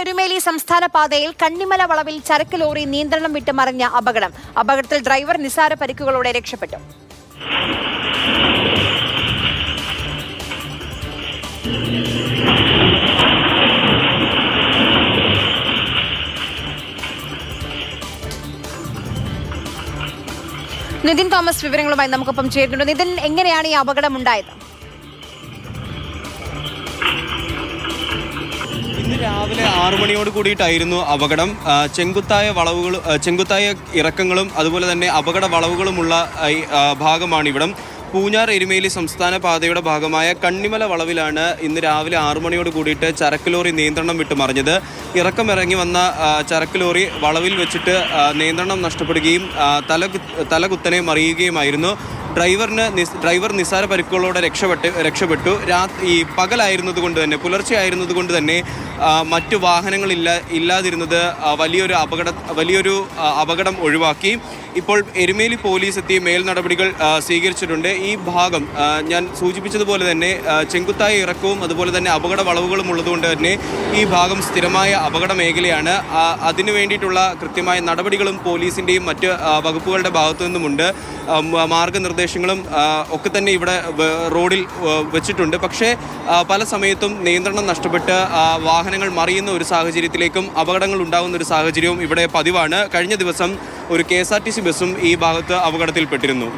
എരുമേലി സംസ്ഥാന പാതയിൽ കണ്ണിമല വളവിൽ ചരക്ക് ലോറി നിയന്ത്രണം വിട്ട് മറിഞ്ഞ അപകടം. അപകടത്തിൽ ഡ്രൈവർ നിസാര പരിക്കുകളോടെ രക്ഷപ്പെട്ടു. നിതിൻ തോമസ് വിവരങ്ങളുമായി നമുക്കൊപ്പം ചേരുന്നുണ്ട്. നിതിൻ എങ്ങനെയാണ് ഈ അപകടം ഉണ്ടായത്? രാവിലെ ആറു മണിയോട് കൂടിയിട്ടായിരുന്നു അപകടം. ചെങ്കുത്തായ വളവുകൾ ചെങ്കുത്തായ ഇറക്കങ്ങളും അതുപോലെ തന്നെ അപകട വളവുകളുമുള്ള ഭാഗമാണ് ഇവിടം പൂഞ്ഞാർ എരുമേലി സംസ്ഥാന പാതയുടെ ഭാഗമായ കണ്ണിമല വളവിലാണ് ഇന്ന് രാവിലെ ആറു മണിയോട് കൂടിയിട്ട് ചരക്ക് ലോറി നിയന്ത്രണം വിട്ടു മറിഞ്ഞത് ഇറക്കം ഇറങ്ങി വന്ന ചരക്ക് ലോറി വളവിൽ വെച്ചിട്ട് നിയന്ത്രണം നഷ്ടപ്പെടുകയും തല തലകുത്തനെ മറിയുകയുമായിരുന്നു. ഡ്രൈവറിന് ഡ്രൈവർ നിസ്സാര പരിക്കുകളോടെ രക്ഷപ്പെട്ട് രക്ഷപ്പെട്ടു. രാ ഈ പകലായിരുന്നത് കൊണ്ട് തന്നെ പുലർച്ചെ കൊണ്ട് തന്നെ മറ്റു വാഹനങ്ങളില്ല ഇല്ലാതിരുന്നത് വലിയൊരു അപകട വലിയൊരു അപകടം ഒഴിവാക്കി. ഇപ്പോൾ എരുമേലി പോലീസ് എത്തി മേൽ നടപടികൾ സ്വീകരിച്ചിട്ടുണ്ട്. ഈ ഭാഗം ഞാൻ സൂചിപ്പിച്ചതുപോലെ തന്നെ ചെങ്കുത്തായ ഇറക്കവും അതുപോലെ തന്നെ അപകട വളവുകളും ഉള്ളതുകൊണ്ട് തന്നെ ഈ ഭാഗം സ്ഥിരമായ അപകട മേഖലയാണ്. അതിനു വേണ്ടിയിട്ടുള്ള കൃത്യമായ നടപടികളും പോലീസിന്റെയും മറ്റ് വകുപ്പുകളുടെ ഭാഗത്തു നിന്നുമുണ്ട്. മാർഗനിർദ്ദേശങ്ങളും ഒക്കെ തന്നെ ഇവിടെ റോഡിൽ വെച്ചിട്ടുണ്ട്. പക്ഷേ പല സമയത്തും നിയന്ത്രണം നഷ്ടപ്പെട്ട് വാഹനങ്ങൾ മറിയുന്ന ഒരു സാഹചര്യത്തിലേക്കും അപകടങ്ങൾ ഉണ്ടാകുന്ന ഒരു സാഹചര്യവും ഇവിടെ പതിവാണ്. കഴിഞ്ഞ ദിവസം ഒരു K S R T C ബസ്സും ഈ ഭാഗത്ത് അപകടത്തിൽപ്പെട്ടിരുന്നു.